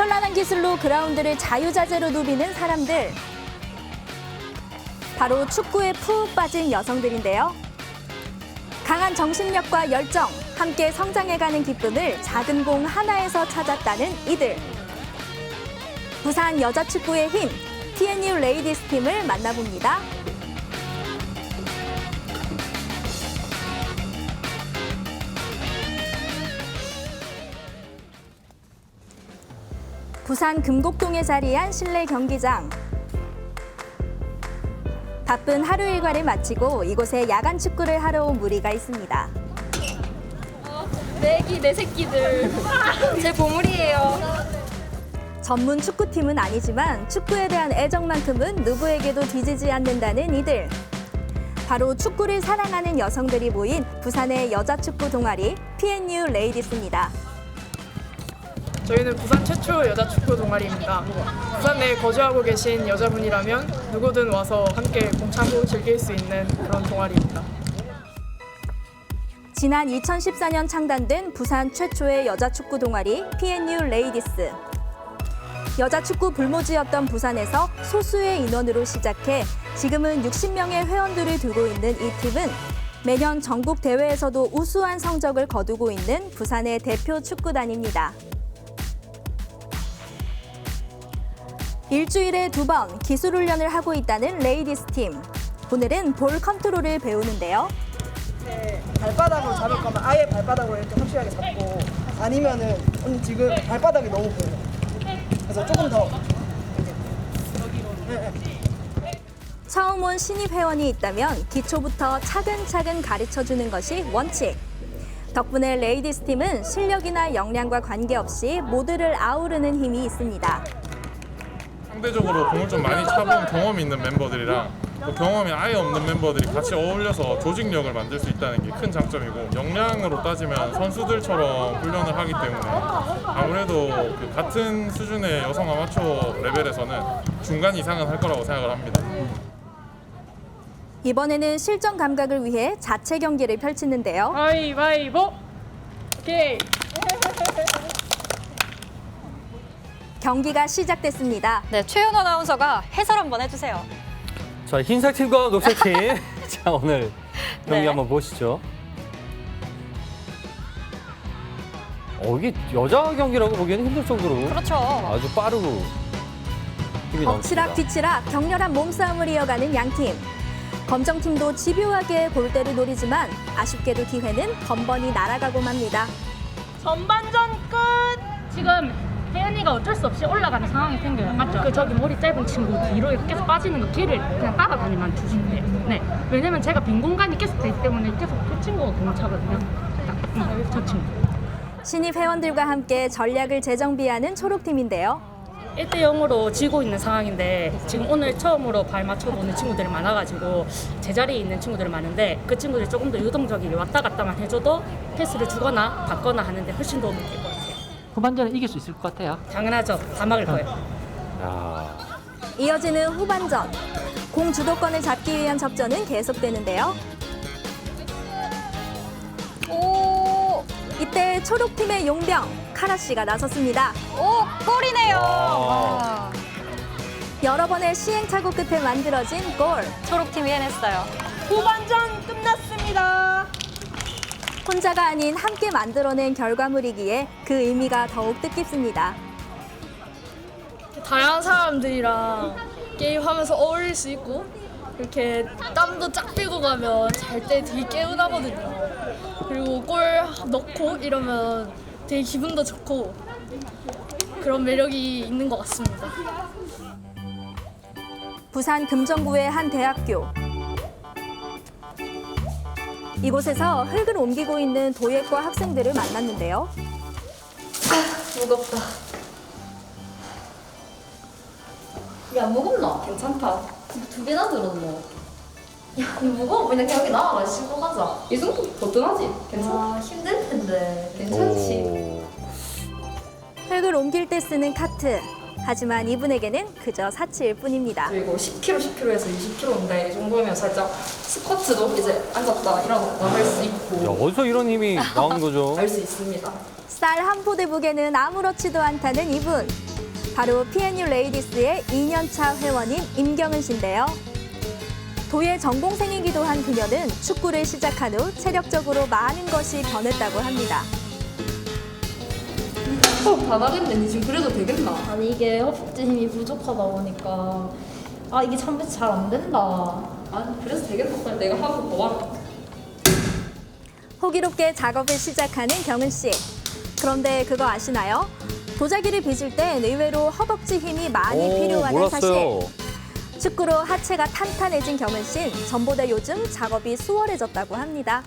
현란한 기술로 그라운드를 자유자재로 누비는 사람들. 바로 축구에 푹 빠진 여성들인데요. 강한 정신력과 열정, 함께 성장해가는 기쁨을 작은 공 하나에서 찾았다는 이들. 부산 여자 축구의 힘, TNU 레이디스 팀을 만나봅니다. 부산 금곡동에 자리한 실내 경기장. 바쁜 하루 일과를 마치고 이곳에 야간 축구를 하러 온 무리가 있습니다. 내 애기 내 새끼들 제 보물이에요. 전문 축구팀은 아니지만 축구에 대한 애정만큼은 누구에게도 뒤지지 않는다는 이들. 바로 축구를 사랑하는 여성들이 모인 부산의 여자 축구 동아리 PNU 레이디스입니다. 저희는 부산 최초 여자 축구 동아리입니다. 부산 내에 거주하고 계신 여자분이라면 누구든 와서 함께 공차고 즐길 수 있는 그런 동아리입니다. 지난 2014년 창단된 부산 최초의 여자 축구 동아리 PNU 레이디스. 여자 축구 불모지였던 부산에서 소수의 인원으로 시작해 지금은 60명의 회원들을 두고 있는 이 팀은 매년 전국 대회에서도 우수한 성적을 거두고 있는 부산의 대표 축구단입니다. 일주일에 두 번 기술 훈련을 하고 있다는 레이디스 팀. 오늘은 볼 컨트롤을 배우는데요. 네, 발바닥으로 잡을 거면 아예 발바닥으로 이렇게 확실하게 잡고 아니면은 언니 지금 발바닥이 너무 보여요. 그래서 조금 더. 네, 네. 처음 온 신입 회원이 있다면 기초부터 차근차근 가르쳐 주는 것이 원칙. 덕분에 레이디스 팀은 실력이나 역량과 관계없이 모두를 아우르는 힘이 있습니다. 상대적으로 공을 좀 많이 차본 경험이 있는 멤버들이랑 또 경험이 아예 없는 멤버들이 같이 어울려서 조직력을 만들 수 있다는 게 큰 장점이고 역량으로 따지면 선수들처럼 훈련을 하기 때문에 아무래도 그 같은 수준의 여성 아마추어 레벨에서는 중간 이상은 할 거라고 생각을 합니다. 이번에는 실전 감각을 위해 자체 경기를 펼치는데요. 가위바위보! 오케이! 경기가 시작됐습니다. 네, 최연 아나운서가 해설 한번 해주세요. 자, 흰색 팀과 녹색 팀. 자, 오늘 경기 네. 한번 보시죠. 어, 이게 여자 경기라고 보기에는 힘들 정도로 그렇죠. 아주 빠르고 힘이 엎치락 넘칩니다. 뒤치락 격렬한 몸싸움을 이어가는 양팀. 검정팀도 집요하게 골대를 노리지만 아쉽게도 기회는 번번이 날아가고 맙니다. 전반전 끝! 지금 혜연이가 어쩔 수 없이 올라가는 상황이 생겨요. 맞죠? 그 저기 머리 짧은 친구 뒤로 이렇게 계속 빠지는 거 길을 그냥 따라다니면 주시면 돼요. 네. 왜냐면 제가 빈 공간이 계속 되기 때문에 계속 그 친구가 공을 차거든요. 딱, 응, 저 친구. 신입 회원들과 함께 전략을 재정비하는 초록팀인데요. 1대 0으로 지고 있는 상황인데 지금 오늘 처음으로 발 맞춰보는 친구들이 많아가지고 제자리에 있는 친구들이 많은데 그 친구들이 조금 더 유동적이게 왔다 갔다만 해줘도 패스를 주거나 받거나 하는데 훨씬 도움이 될것 같아요. 후반전에 이길 수 있을 것 같아요. 당연하죠. 다 막을 거예요. 야, 이어지는 후반전. 공 주도권을 잡기 위한 접전은 계속되는데요. 오, 이때 초록팀의 용병 카라 씨가 나섰습니다. 오, 골이네요. 와. 와, 여러 번의 시행착오 끝에 만들어진 골. 초록팀이 해냈어요. 후반전 끝났습니다. 혼자가 아닌 함께 만들어낸 결과물이기에 그 의미가 더욱 뜻깊습니다. 다양한 사람들이랑 게임하면서 어울릴 수 있고 이렇게 땀도 쫙 빼고 가면 잘 때 되게 개운하거든요. 그리고 골 넣고 이러면 되게 기분도 좋고 그런 매력이 있는 것 같습니다. 부산 금정구의 한 대학교. 이곳에서 흙을 옮기고 있는 도예과 학생들을 만났는데요. 무겁다. 야, 무겁나? 괜찮다. 두 개나 들었노. 야, 이 무거워. 그냥 여기 나와가 싣고 가자. 이 정도 거뜬하지? 괜찮아. 힘들 텐데. 오. 흙을 옮길 때 쓰는 카트. 하지만 이분에게는 그저 사치일 뿐입니다. 그리고 10kg, 10kg에서 20kg인데 이 정도면 살짝 스쿼트도 이제 앉았다 일어났다 할수 야, 있고 어디서 이런 힘이 나오는 거죠? 할 수 있습니다. 쌀 한 포대 무게는 아무렇지도 않다는 이분. 바로 PNU 레이디스의 2년차 회원인 임경은 씨인데요. 도예 전공생이기도 한 그녀는 축구를 시작한 후 체력적으로 많은 것이 변했다고 합니다. 다 나겠네. 니 지금 그래도 되겠나? 아니 이게 허벅지 힘이 부족하다 보니까 아 이게 참잘안 된다. 아니 그래서 되겠나? 빨리 내가 하고 더 와. 호기롭게 작업을 시작하는 경은 씨. 그런데 그거 아시나요? 도자기를 빚을 땐 의외로 허벅지 힘이 많이 오, 필요하다는 사실. 몰랐어요. 축구로 하체가 탄탄해진 경은 씨는 전보다 요즘 작업이 수월해졌다고 합니다.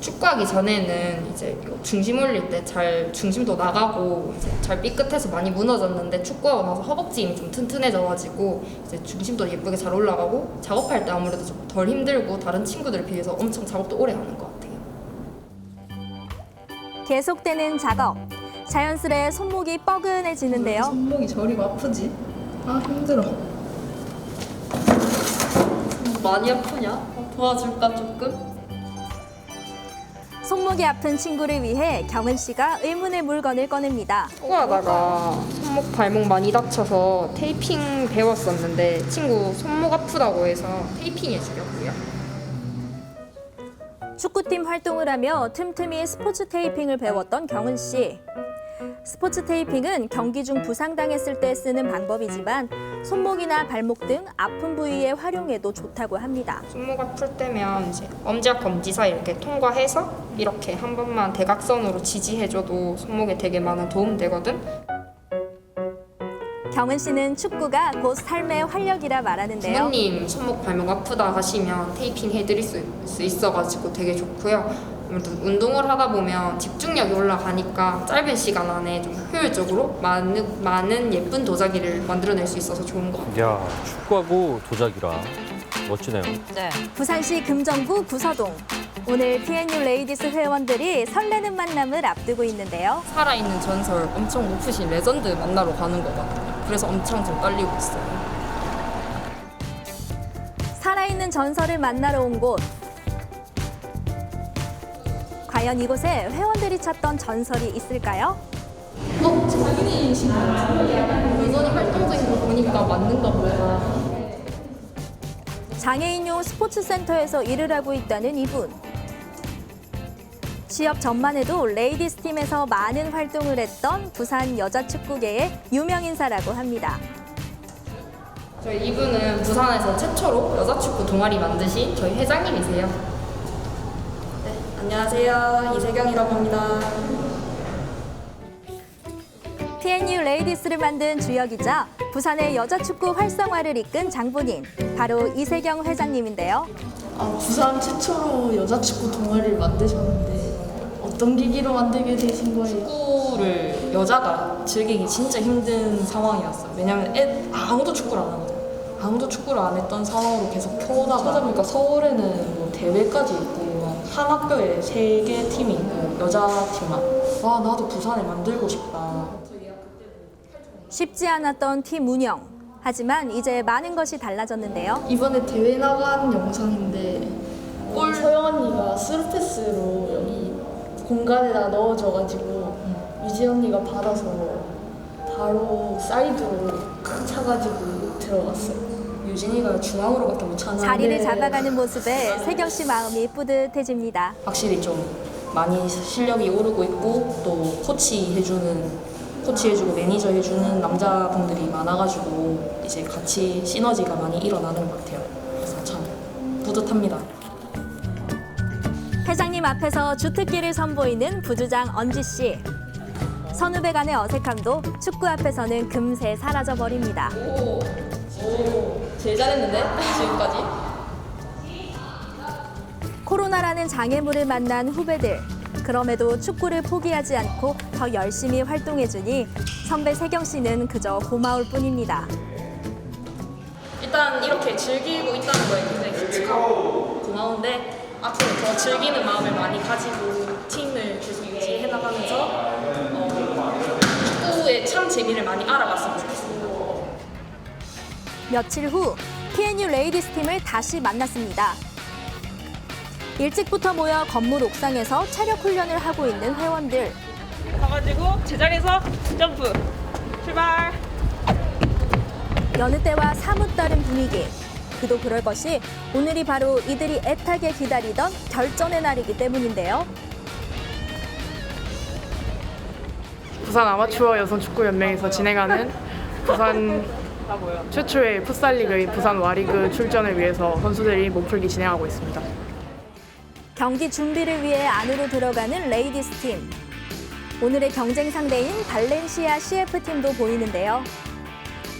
축구하기 전에는 이제 이거 중심 올릴 때 잘 중심도 나가고 이제 잘 삐끗해서 많이 무너졌는데 축구하고 나서 허벅지 힘이 좀 튼튼해져가지고 이제 중심도 예쁘게 잘 올라가고 작업할 때 아무래도 좀 덜 힘들고 다른 친구들에 비해서 엄청 작업도 오래 하는 것 같아요. 계속되는 작업. 자연스레 손목이 뻐근해지는데요. 손목이 저리고 아프지? 아 힘들어. 많이 아프냐? 도와줄까 조금? 손목이 아픈 친구를 위해 경은 씨가 의문의 물건을 꺼냅니다. 축구하다가 손목 발목 많이 다쳐서 테이핑 배웠었는데 친구 손목 아프다고 해서 테이핑 해주려고요. 축구팀 활동을 하며 틈틈이 스포츠 테이핑을 배웠던 경은 씨. 스포츠 테이핑은 경기 중 부상당했을 때 쓰는 방법이지만 손목이나 발목 등 아픈 부위에 활용해도 좋다고 합니다. 손목 아플 때면 이제 엄지와 검지 사이 이렇게 통과해서 이렇게 한 번만 대각선으로 지지해줘도 손목에 되게 많은 도움 되거든. 경은 씨는 축구가 곧 삶의 활력이라 말하는데요. 부모님 손목 발목 아프다 하시면 테이핑 해드릴 수, 수 있어가지고 되게 좋고요. 아무래도 운동을 하다 보면 집중력이 올라가니까 짧은 시간 안에 좀 효율적으로 많은, 많은 예쁜 도자기를 만들어낼 수 있어서 좋은 것 같아요. 야 축구하고 도자기라 멋지네요. 부산시 금정구 구서동. 오늘 PNU 레이디스 회원들이 설레는 만남을 앞두고 있는데요. 살아있는 전설 엄청 높으신 레전드 만나러 가는 것 같아요. 그래서 엄청 좀 떨리고 있어요. 살아있는 전설을 만나러 온 곳. 과연 이곳에 회원들이 찾던 전설이 있을까요? 어? 같아요. 여전히 활동적인 거 보니까 맞는가 보다. 장애인용 스포츠센터에서 일을 하고 있다는 이분. 취업 전만 해도 레이디스 팀에서 많은 활동을 했던 부산 여자축구계의 유명 인사라고 합니다. 저희 이분은 부산에서 최초로 여자축구 동아리 만드신 저희 회장님이세요. 네, 안녕하세요 이세경이라고 합니다. PNU 레이디스를 만든 주역이자 부산의 여자 축구 활성화를 이끈 장본인, 바로 이세경 회장님인데요. 아 부산 최초로 여자 축구 동아리를 만드셨는데 어떤 계기로 만들게 되신 거예요? 축구를 여자가 즐기기 진짜 힘든 상황이었어요. 왜냐면 애, 아무도 축구를 안 하거든요. 아무도 축구를 안 했던 상황으로 계속 켜오다가 찾아보니까 서울에는 뭐 대회까지 한 학교에 세 개 팀이 있고 여자 팀만. 와 나도 부산에 만들고 싶다. 쉽지 않았던 팀 운영. 하지만 이제 많은 것이 달라졌는데요. 이번에 대회 나간 영상인데 골 서영 언니가 스루 패스로 여기 공간에다 넣어줘가지고 유지 언니가 받아서 바로 사이드로 탁 차가지고 들어갔어요. 유진이가 중앙으로밖에 못 차는. 자리를 잡아가는 모습에 세경 씨 마음이 뿌듯해집니다. 확실히 좀 많이 실력이 오르고 있고 또 코치 해주는 코치 해주고 매니저 해주는 남자분들이 많아가지고 이제 같이 시너지가 많이 일어나는 것 같아요. 그래서 참 뿌듯합니다. 회장님 앞에서 주특기를 선보이는 부주장 언지 씨. 선후배 간의 어색함도 축구 앞에서는 금세 사라져 버립니다. 제일 잘했는데 지금까지. 코로나라는 장애물을 만난 후배들. 그럼에도 축구를 포기하지 않고 더 열심히 활동해주니 선배 세경 씨는 그저 고마울 뿐입니다. 일단 이렇게 즐기고 있다는 거에 굉장히 기특하고 고마운데 앞으로 더 즐기는 마음을 많이 가지고 팀을 계속 유지해 나가면서 어, 축구의 참 재미를 많이 알아갔으면 좋겠습니다. 며칠 후 PNU 레이디스 팀을 다시 만났습니다. 일찍부터 모여 건물 옥상에서 체력 훈련을 하고 있는 회원들. 가가지고 제자리에서 점프 출발 여느 때와 사뭇 다른 분위기. 그도 그럴 것이 오늘이 바로 이들이 애타게 기다리던 결전의 날이기 때문인데요. 부산 아마추어 여성 축구 연맹에서 진행하는 부산 최초의 풋살리그인 부산 와리그 출전을 위해서 선수들이 몸풀기 진행하고 있습니다. 경기 준비를 위해 안으로 들어가는 레이디스 팀. 오늘의 경쟁 상대인 발렌시아 CF 팀도 보이는데요.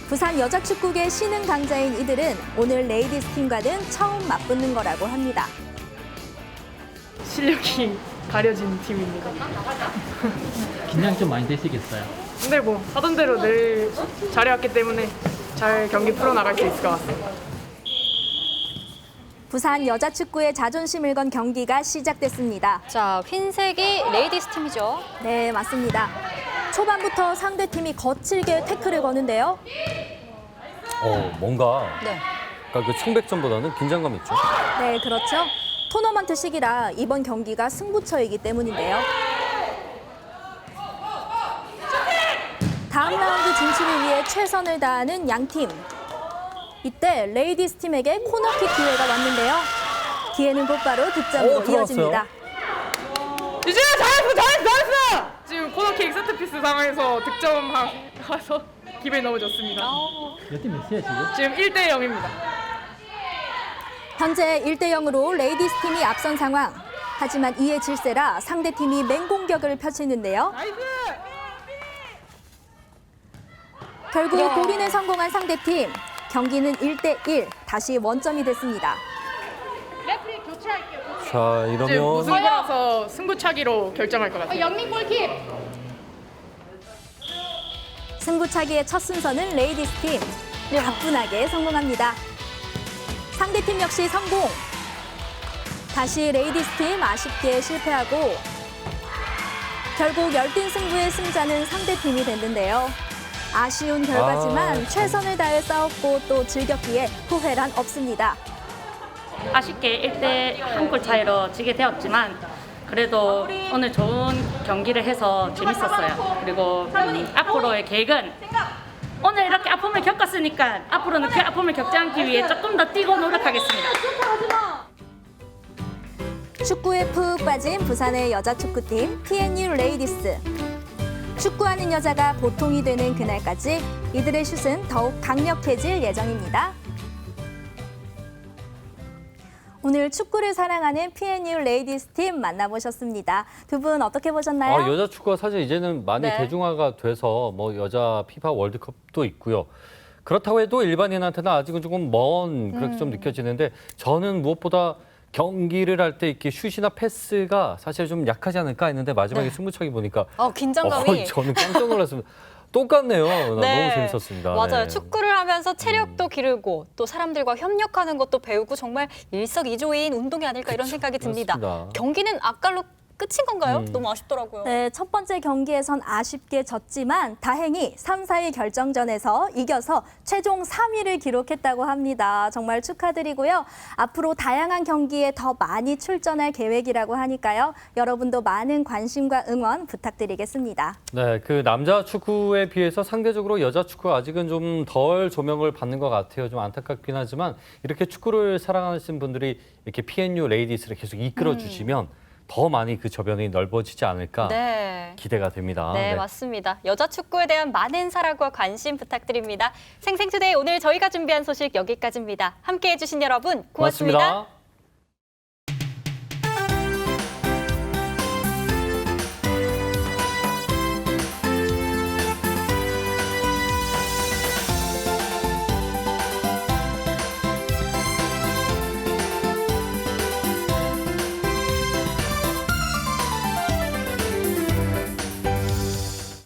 부산 여자 축구계 신흥 강자인 이들은 오늘 레이디스 팀과는 처음 맞붙는 거라고 합니다. 실력이 가려진 팀입니다. 긴장이 좀 많이 되시겠어요? 근데 뭐 하던 대로 늘 잘해왔기 때문에 잘 경기 풀어나갈 수 있을 것 같습니다. 부산 여자 축구의 자존심을 건 경기가 시작됐습니다. 자, 흰색이 레이디스 팀이죠. 네, 맞습니다. 초반부터 상대 팀이 거칠게 태클을 거는데요. 어, 뭔가 네. 아까 그 청백전보다는 긴장감 있죠. 네, 그렇죠. 토너먼트 시기라 이번 경기가 승부처이기 때문인데요. 다음 라운드 위해 최선을 다하는 양팀. 이때 레이디스 팀에게 코너킥 기회가 왔는데요. 기회는 곧바로 득점으로 오, 들어갔어요. 이어집니다. 이제 잘했어, 잘했어, 잘했어! 지금 코너킥 세트피스 상황에서 득점하서 기분이 너무 좋습니다. 몇 대 몇이에요 지금? 지금 1대 0입니다. 현재 1대 0으로 레이디스 팀이 앞선 상황. 하지만 이에 질세라 상대 팀이 맹공격을 펼치는데요. 결국 골인에 성공한 상대팀. 경기는 1대 1. 다시 원점이 됐습니다. 자, 지금 이러면 무승부라서 승부차기로 결정할 것 같아요. 영민 골킵. 승부차기의 첫 순서는 레이디스 팀. 가뿐하게 성공합니다. 상대팀 역시 성공. 다시 레이디스 팀 아쉽게 실패하고 결국 열띤 승부의 승자는 상대팀이 됐는데요. 아쉬운 결과지만 아, 최선을 다해 싸웠고 또 즐겼기에 후회란 없습니다. 아쉽게 1대 한 골 차이로 지게 되었지만 그래도 오늘 좋은 경기를 해서 재밌었어요. 그리고 음, 앞으로의 계획은 오늘 이렇게 아픔을 겪었으니까 앞으로는 그 아픔을 겪지 않기 위해 조금 더 뛰고 노력하겠습니다. 축구에 푹 빠진 부산의 여자 축구팀 PNU 레이디스. 축구하는 여자가 보통이 되는 그날까지 이들의 슛은 더욱 강력해질 예정입니다. 오늘 축구를 사랑하는 PNU 레이디스 팀 만나보셨습니다. 두 분 어떻게 보셨나요? 아, 여자 축구가 사실 이제는 많이 네. 대중화가 돼서 뭐 여자 피파 월드컵도 있고요. 그렇다고 해도 일반인한테는 아직은 조금 먼 그렇게 음. 좀 느껴지는데 저는 무엇보다 경기를 할 때 이렇게 슛이나 패스가 사실 좀 약하지 않을까 했는데 마지막에 승부차기 보니까 어, 긴장감이. 어, 저는 깜짝 놀랐습니다. 똑같네요. 나 너무 재밌었습니다. 맞아요. 네. 축구를 하면서 체력도 기르고 또 사람들과 협력하는 것도 배우고 정말 일석이조인 운동이 아닐까 이런 생각이 듭니다. 맞습니다. 경기는 아까로 끝인 건가요? 음. 너무 아쉽더라고요. 네, 첫 번째 경기에선 아쉽게 졌지만 다행히 3, 4위 결정전에서 이겨서 최종 3위를 기록했다고 합니다. 정말 축하드리고요. 앞으로 다양한 경기에 더 많이 출전할 계획이라고 하니까요. 여러분도 많은 관심과 응원 부탁드리겠습니다. 네, 그 남자 축구에 비해서 상대적으로 여자 축구가 아직은 좀 덜 조명을 받는 것 같아요. 좀 안타깝긴 하지만 이렇게 축구를 사랑하시는 분들이 이렇게 PNU 레이디스를 계속 이끌어 주시면 더 많이 그 저변이 넓어지지 않을까 네. 기대가 됩니다. 네, 맞습니다. 여자 축구에 대한 많은 사랑과 관심 부탁드립니다. 생생투데이 오늘 저희가 준비한 소식 여기까지입니다. 함께 해 주신 여러분 고맙습니다. 고맙습니다.